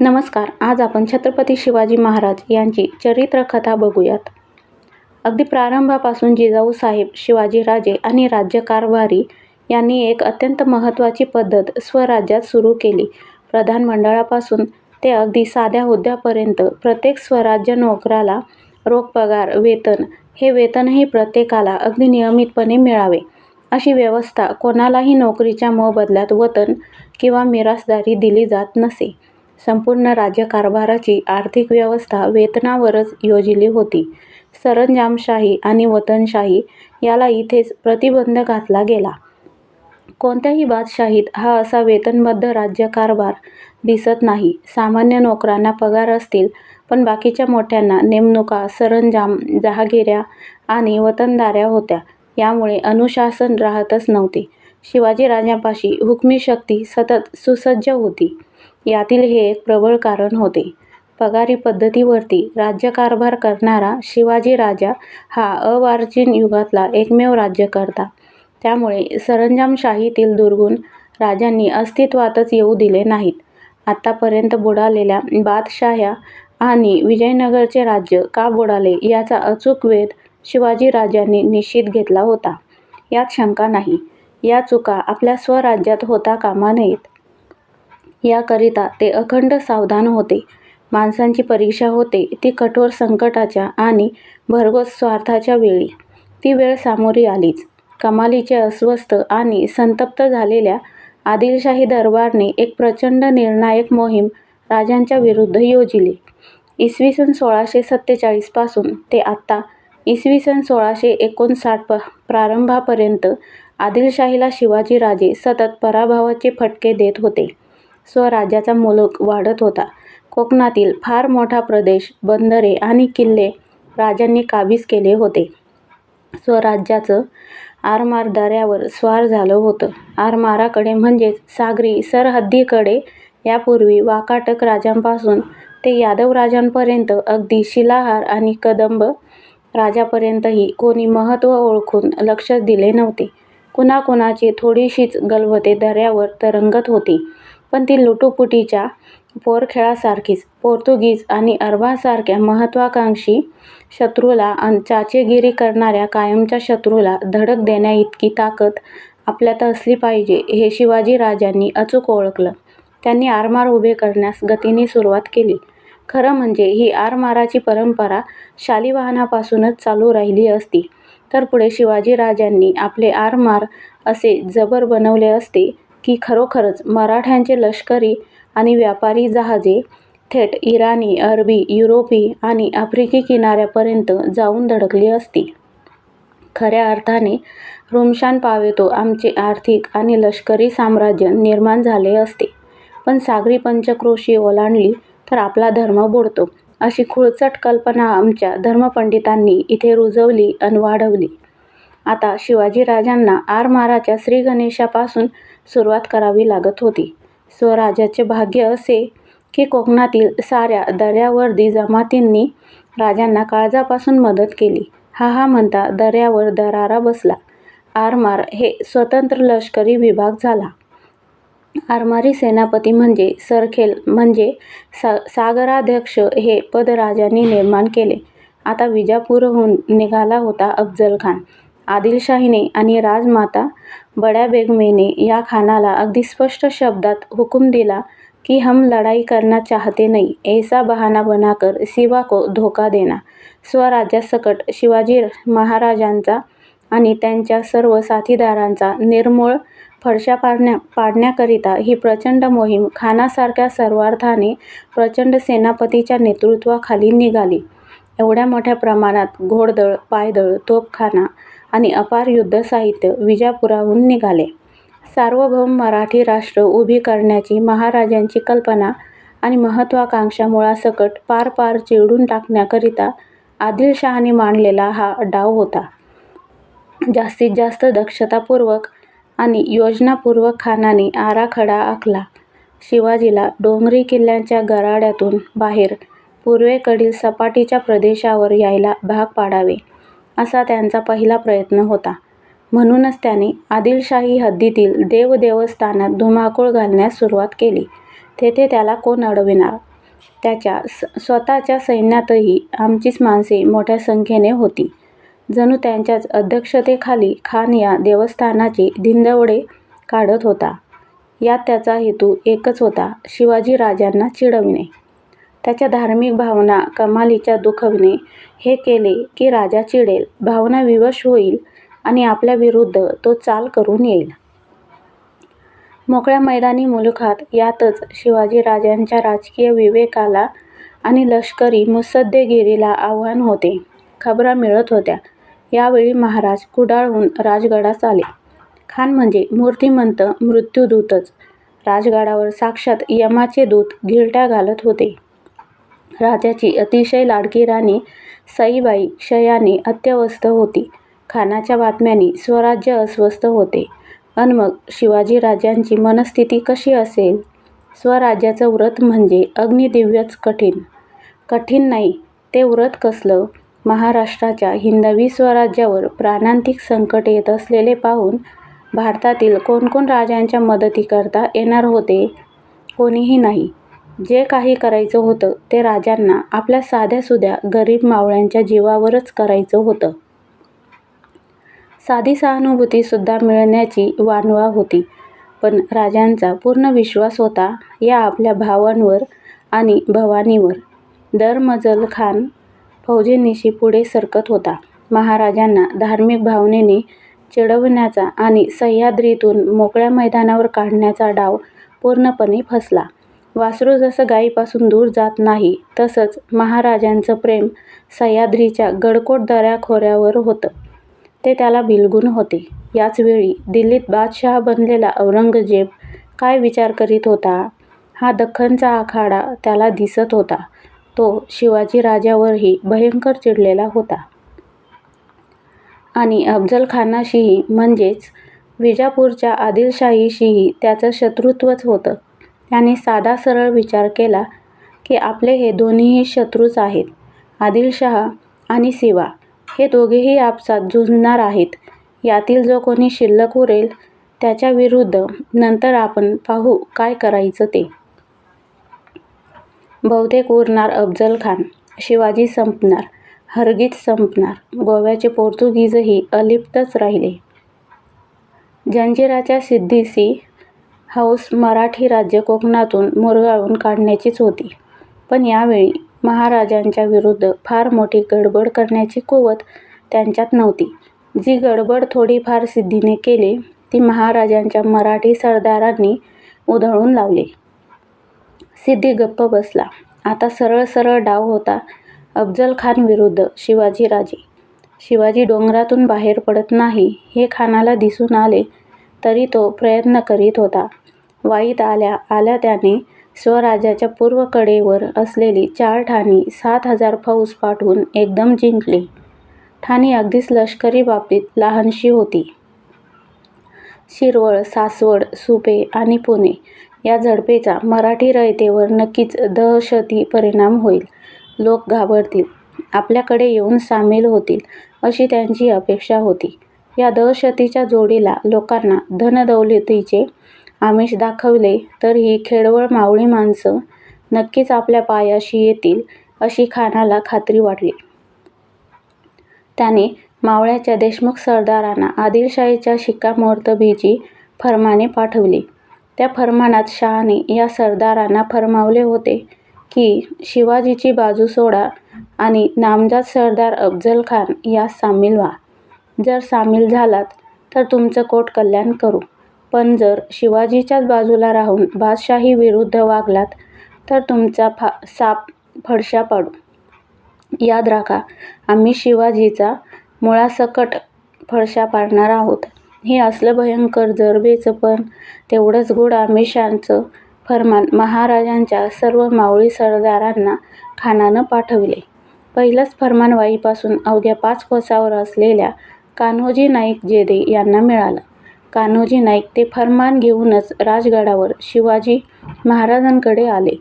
नमस्कार आज आपण छत्रपती शिवाजी महाराज यांची चरित्रकथा बघूयात. अगदी प्रारंभापासून जिजाऊ साहेब शिवाजीराजे आणि राज्यकारभारी यांनी एक अत्यंत महत्त्वाची पद्धत स्वराज्यात सुरू केली. प्रधानमंडळापासून ते अगदी साध्या हुद्द्यापर्यंत प्रत्येक स्वराज्य नोकराला रोख पगार वेतन हे वेतनही प्रत्येकाला अगदी नियमितपणे मिळावे. अशी व्यवस्था कोणालाही नोकरीच्या मोबदल्यात वतन किंवा मिरासदारी दिली जात नसे. संपूर्ण राज्यकारभाराची आर्थिक व्यवस्था वेतनावरच योजिली होती. सरंजामशाही आणि वतनशाही याला इथेच प्रतिबंध घातला गेला. कोणत्याही बादशाहीत हा असा वेतनबद्ध राज्यकारभार दिसत नाही. सामान्य नोकरांना पगार असतील पण बाकीच्या मोठ्यांना नेमणुका सरंजाम जहागिऱ्या आणि वतनदाऱ्या होत्या. यामुळे अनुशासन राहतच नव्हते. शिवाजीराजांपाशी हुकमी शक्ती सतत सुसज्ज होती. यातील हे एक प्रबळ कारण होते. पगारी पद्धतीवरती राज्यकारभार करणारा शिवाजी राजा हा अर्वाचीन युगातला एकमेव राज्यकर्ता. त्यामुळे सरंजामशाहीतील दुर्गुण राजांनी अस्तित्वातच येऊ दिले नाहीत. आत्तापर्यंत बुडालेल्या बादशाह्या आणि विजयनगरचे राज्य का बुडाले याचा अचूक वेध शिवाजीराजांनी निश्चित घेतला होता. यात शंका नाही. या चुका आपल्या स्वराज्यात होता कामा नयेत. याकरिता ते अखंड सावधान होते. माणसांची परीक्षा होते ती कठोर संकटाच्या आणि भरघोस स्वार्थाच्या वेळी. ती वेळ सामोरी आलीच. कमालीचे अस्वस्थ आणि संतप्त झालेल्या आदिलशाही दरबारने एक प्रचंड निर्णायक मोहीम राजांच्या विरुद्ध योजिली. इसवी सन सोळाशे सत्तेचाळीसपासून ते आत्ता इसवी सन सोळाशे एकोणसाठ प प्रारंभापर्यंत आदिलशाहीला शिवाजीराजे सतत पराभवाचे फटके देत होते. स्वराज्याचा मुलूक वाढत होता. कोकणातील फार मोठा प्रदेश बंदरे आणि किल्ले राजांनी काबीज केले होते. स्वराज्याचं आरमार दऱ्यावर स्वार झालं होतं. आरमाराकडे म्हणजेच सागरी सरहद्दीकडे यापूर्वी वाकाटक राजांपासून ते यादव राजांपर्यंत अगदी शिलाहार आणि कदंब राजापर्यंतही कोणी महत्त्व ओळखून लक्ष दिले नव्हते. कुणाकुणाची थोडीशीच गलबते दऱ्यावर तरंगत होती. पण ती लुटुपुटीच्या पोरखेळासारखीच पोर्तुगीज आणि अरबांसारख्या महत्त्वाकांक्षी शत्रूला आणि चाचेगिरी करणाऱ्या कायमच्या शत्रूला धडक देण्याइतकी ताकद आपल्यात असली पाहिजे हे शिवाजीराजांनी अचूक ओळखलं. त्यांनी आरमार उभे करण्यास गतीने सुरुवात केली. खरं म्हणजे ही आरमाराची परंपरा शालिवाहनापासूनच चालू राहिली असती. तर पुढे शिवाजीराजांनी आपले आरमार असे जबर बनवले असते की खरोखरच मराठ्यांचे लष्करी आणि व्यापारी जहाजे थेट इराणी अरबी युरोपी आणि आफ्रिकी किनाऱ्यापर्यंत जाऊन धडकली असती. खऱ्या अर्थाने रुमशान पावेतो आमचे आर्थिक आणि लष्करी साम्राज्य निर्माण झाले असते. पण सागरी पंचक्रोशी ओलांडली तर आपला धर्म बुडतो अशी खुळचट कल्पना आमच्या धर्मपंडितांनी इथे रुजवली आणि वाढवली. आता शिवाजीराजांना आरमाराच्या श्रीगणेशापासून सुरुवात करावी लागत होती. स्वराज्याचे भाग्य असे की कोकणातील साऱ्या दऱ्यावर्दी जमातींनी राजांना काळजापासून मदत केली. हा हा म्हणता दऱ्यावर दरारा बसला. आरमार हे स्वतंत्र लष्करी विभाग झाला. आरमारी सेनापती म्हणजे सरखेल म्हणजे सा सागराध्यक्ष हे पद राजांनी निर्माण केले. आता विजापूरहून निघाला होता अफजल खान. आदिलशाहीने आणि राजमाता बड्या बेगमेने या खानाला अगदी स्पष्ट शब्दात हुकूम दिला की हम लढाई करना चाहते नहीं ऐसा बहाना बनाकर सिवा को धोका देना. स्वराज्यासकट शिवाजी महाराजांचा आणि त्यांच्या सर्व साथीदारांचा निर्मूळ फडशा पाडण्या पाडण्याकरिता ही प्रचंड मोहीम खानासारख्या सर्वार्थाने प्रचंड सेनापतीच्या नेतृत्वाखाली निघाली. एवढ्या मोठ्या प्रमाणात घोडदळ पायदळ तोफखाना आणि अपार युद्ध साहित्य विजापुराहून निघाले. सार्वभौम मराठी राष्ट्र उभी करण्याची महाराजांची कल्पना आणि महत्त्वाकांक्षा मुळासकट पार पार चिरडून टाकण्याकरिता आदिलशहाने मांडलेला हा डाव होता. जास्तीत जास्त दक्षतापूर्वक आणि योजनापूर्वक खानाने आराखडा आखला. शिवाजीला डोंगरी किल्ल्यांच्या गराड्यातून बाहेर पूर्वेकडील सपाटीच्या प्रदेशावर यायला भाग पाडावे. असा त्यांचा पहिला प्रयत्न होता म्हणूनच त्याने आदिलशाही हद्दीतील देवदेवस्थानात धुमाकूळ घालण्यास सुरुवात केली तेथे त्याला कोण अडविणार? त्याच्या स्वतःच्या सैन्यातही आमचीच माणसे मोठ्या संख्येने होती. जणू त्यांच्याच अध्यक्षतेखाली खान या देवस्थानाचे धिंदवडे काढत होता. यात त्याचा हेतू एकच होता शिवाजीराजांना चिडविणे. त्याच्या धार्मिक भावना कमालीच्या दुखवणे हे केले की राजा चिडेल, भावना विवश होईल आणि आपल्याविरुद्ध तो चाल करून येईल. मोकळ्या मैदानी मुलुखात यातच शिवाजीराजांच्या राजकीय विवेकाला आणि लष्करी मुत्सद्देगिरीला आव्हान होते. खबरा मिळत होत्या. यावेळी महाराज कुडाळहून राजगडास आले. खान म्हणजे मूर्तिमंत मृत्यूदूतच राजगडावर साक्षात यमाचे दूत घिरट्या घालत होते. राजाची अतिशय लाडकी राणी सईबाई क्षयाने अत्यवस्थ होती. खानाच्या बातम्यांनी स्वराज्य अस्वस्थ होते. अन मग शिवाजीराजांची मनस्थिती कशी असेल? स्वराज्याचं व्रत म्हणजे अग्निदिव्यच कठीण. कठीण नाही, ते व्रत कसलं? महाराष्ट्राच्या हिंदवी स्वराज्यावर प्राणांतिक संकट येत असलेले पाहून भारतातील कोण कोण राजांच्या मदतीकरता येणार होते? कोणीही नाही. जे काही करायचं होतं ते राजांना आपल्या साध्यासुध्या गरीब मावळ्यांच्या जीवावरच करायचं होतं. साधी सहानुभूतीसुद्धा मिळण्याची वानवा होती. पण राजांचा पूर्ण विश्वास होता या आपल्या भावांवर आणि भवानीवर. दरमजल खान फौजेनिशी पुढे सरकत होता. महाराजांना धार्मिक भावनेने चिडवण्याचा आणि सह्याद्रीतून मोकळ्या मैदानावर काढण्याचा डाव पूर्णपणे फसला. वासरू जसं गायीपासून दूर जात नाही तसंच महाराजांचं प्रेम सह्याद्रीच्या गडकोट दऱ्याखोऱ्यावर होतं. ते त्याला बिलगून होते. याचवेळी दिल्लीत बादशहा बनलेला औरंगजेब काय विचार करीत होता? हा दख्खनचा आखाडा त्याला दिसत होता. तो शिवाजी राजावरही भयंकर चिडलेला होता. आणि अफजलखानाशीही म्हणजेच विजापूरच्या आदिलशाहीशीही त्याचं शत्रुत्वच होतं. याने साधा सरळ विचार केला की आपले हे दोन्हीही शत्रूच आहेत. आदिलशाह आणि सिवा हे दोघेही आपसात झुंजणार आहेत. यातील जो कोणी शिल्लक उरेल त्याच्याविरुद्ध नंतर आपण पाहू काय करायचं ते. बहुतेक उरणार अफजल खान शिवाजी संपणार. हरगीत संपणार. गोव्याचे पोर्तुगीजही अलिप्तच राहिले. जंजिराच्या सिद्धीसी हौस मराठी राज्य कोकणातून मुरगाळून काढण्याचीच होती. पण यावेळी महाराजांच्या विरुद्ध फार मोठी गडबड करण्याची कुवत त्यांच्यात नव्हती. जी गडबड थोडीफार सिद्धीने केली ती महाराजांच्या मराठी सरदारांनी उधळून लावली. सिद्धी गप्प बसला. आता सरळ सरळ डाव होता अफजल खान विरुद्ध शिवाजीराजे. शिवाजी डोंगरातून बाहेर पडत नाही हे खानाला दिसून आले तरी तो प्रयत्न करीत होता. वाईत आल्या आल्या त्याने स्वराज्याच्या पूर्वकडेवर असलेली चार ठाणी सात हजार फौज पाठवून एकदम जिंकली. ठाणी अगदीच लष्करी बाबतीत लहानशी होती. शिरवळ, सासवड, सुपे आणि पुणे या झडपेचा मराठी रयतेवर नक्कीच दहशती परिणाम होईल. लोक घाबरतील. आपल्याकडे येऊन सामील होतील अशी त्यांची अपेक्षा होती. या दहशतीच्या जोडीला लोकांना धनदौलतीचे आमिष दाखवले तर ही खेडवळ मावळी माणसं नक्कीच आपल्या पायाशी येतील अशी खानाला खात्री वाटली. त्याने मावळ्याच्या देशमुख सरदारांना आदिलशाहीच्या शिक्कामोर्तबीची फर्माने पाठवली. त्या फर्मानात शहाने या सरदारांना फर्मावले होते की शिवाजीची बाजू सोडा आणि नामजात सरदार अफझलखान यात सामील व्हा. जर सामील झालात तर तुमचं कोटकल्याण करू, पण जर शिवाजीच्याच बाजूला राहून बादशाहीविरुद्ध वागलात तर तुमचा फा साप फडशा पाडू. याद राखा आम्ही शिवाजीचा मुळासकट फडशा पाडणार आहोत. हे असलं भयंकर जरबेचं पण तेवढंच गूढ आमिषांचं फरमान महाराजांच्या सर्व मावळी सरदारांना खानानं पाठविले. पहिलंच फरमान वाईपासून अवघ्या पाच कोसावर असलेल्या कान्होजी नाईक जेदे यांना मिळालं. कान्होजी नाईक ते फर्मान घेऊनच राजगडावर शिवाजी महाराजांकडे आले.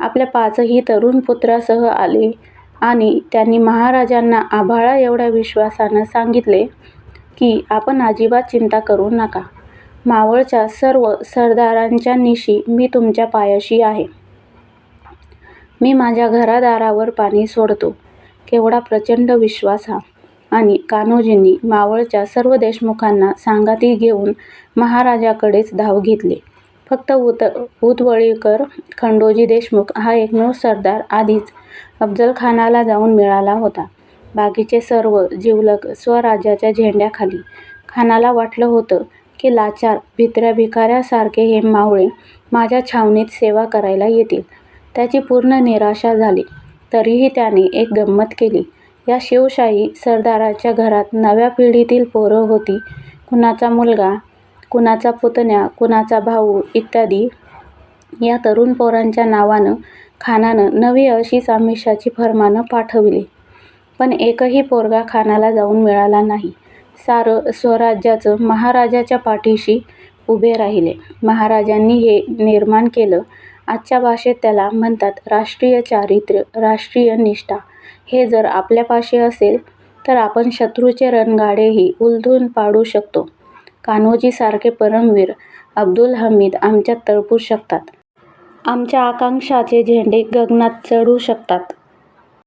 आपल्या पाचही तरुण पुत्रांसह आले आणि त्यांनी महाराजांना आभाळाएवढ्या विश्वासानं सांगितले की आपण अजिबात चिंता करू नका. मावळच्या सर्व सरदारांच्या निशी मी तुमच्या पायाशी आहे. मी माझ्या घरादारावर पाणी सोडतो. केवढा प्रचंड विश्वास हा! आणि कान्होजींनी मावळच्या सर्व देशमुखांना सांगाती घेऊन महाराजाकडेच धाव घेतली. फक्त उत उतवळीकर खंडोजी देशमुख हा एकमेव सरदार आधीच अफजलखानाला जाऊन मिळाला होता. बाकीचे सर्व जिवलग स्वराज्याच्या झेंड्याखाली. खानाला वाटलं होतं की लाचार भित्र्या भिकाऱ्यासारखे हे मावळे माझ्या छावणीत सेवा करायला येतील. त्याची पूर्ण निराशा झाली. तरीही त्याने एक गंमत केली. या शिवशाही सरदाराच्या घरात नव्या पिढीतील पोरं होती. कुणाचा मुलगा, कुणाचा पुतण्या, कुणाचा भाऊ इत्यादी. या तरुण पोरांच्या नावानं खानानं नवी अशीच आमिषाची फर्मानं पाठवली. पण एकही पोरगा खानाला जाऊन मिळाला नाही. सारं स्वराज्यच महाराजाच्या पाठीशी उभे राहिले. महाराजांनी हे निर्माण केलं. आजच्या भाषेत त्याला म्हणतात राष्ट्रीय चारित्र्य, राष्ट्रीय निष्ठा. हे जर आपल्यापाशी असेल तर आपण शत्रूचे रणगाडेही उलथून पाडू शकतो. कान्होजीसारखे परमवीर अब्दुल हमीद आमच्यात तळपू शकतात. आमच्या आकांक्षाचे झेंडे गगनात चढू शकतात.